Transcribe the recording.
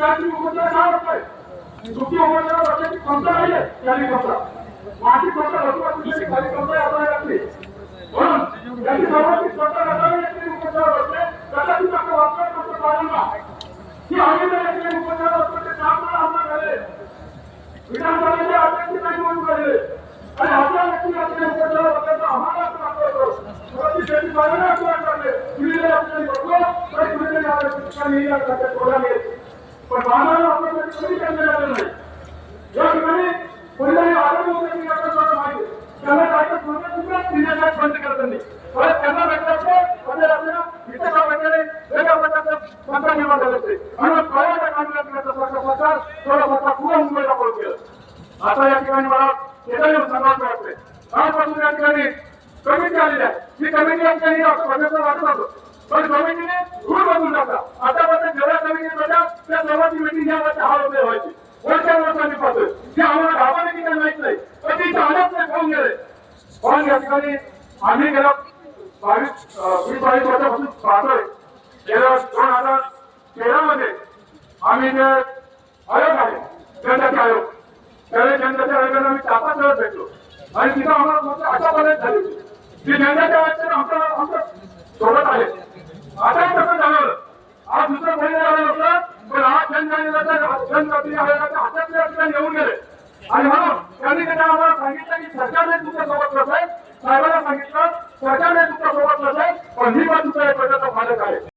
विकासाची उमेदवार काय होत. आहे दुःखी उमेदवार रस्त्याची क्षमता नाही आहे खाली क्षमता. माझी क्षमता रस्त्याची खाली क्षमता असावी लागते म्हणून त्यांनी सर्वांची क्षमता नसावी याची उमेदवार असते कदाचित आपलं वापर करतो काढायला की आम्ही जर याचे उमेदवार असतो ते काम नाही आमदार झाले विधानसभेचे अध्यक्ष नाही निवडून झाले आणि आपल्या व्यक्ती आपल्या उमेदवार असल्याचं आम्हाला असं वाटतं परंतु बाजूला असं वाटलं तुम्ही आपल्याला तर ठिकाणी या खात्यात पण बाजाराला आपल्याला कधी नाही या ठिकाणी कोणत्याही आरोग्य होते माहिती त्यांना सुद्धा पिण्याचा बंद करत नाही. परत त्यांना म्हणजे आपल्याला वगैरे वेगळ्या प्रकारचं पंथा निर्माण झाले असते आणि कळ्याच्या काढण्यात प्रकार थोडा मोठा पुन्हा मुंबईला पळून गेला. आता या ठिकाणी मला केंद्रीय सांगायचं वाटतंय आजपासून या ठिकाणी कमिटी आलेली आहे. ही कमिटी या ठिकाणी वाटत होतो. पण कमिटीने रूल बदलून टाकला. आतापर्यंत जेवढ्या कमिटी त्या सर्वांची मिटिंग यामध्ये दहा रुपये व्हायची. वरच्या वर्षांनी पाहतोय. की आम्हाला गावाने ठिकाणी माहीत नाही पण ती चालत नाही खाऊन गेले. पण या ठिकाणी आम्ही गेल्या बावीस वीस बावीस वर्षापासून पाहतोय. गेल्या दोन हजार तेरा मध्ये आम्ही जे आयोग आहे जनताचे आयोग त्यावेळी जनताच्या आयोगाला आम्ही तापास पाच भेटलो. आणि तिथं आम्हाला मोठी आशा बनायची झाली की जनताच्या आयोगाने आमच्या आमच्यासोबत आले आता कसं झालं आज दुसरं कोणी झालं नसलं पण आज जनजागृतीच्या जनजाती हातात येऊन गेले. आणि हो, म्हणून त्यांनी त्याच्या आम्हाला सांगितलं की सरकारने तुमच्यासोबत नसेल साहेबांना सांगितलं सरकारने तुमच्यासोबत नसेल पण ही पण तुमच्या एक प्रकारचा मालक आहे.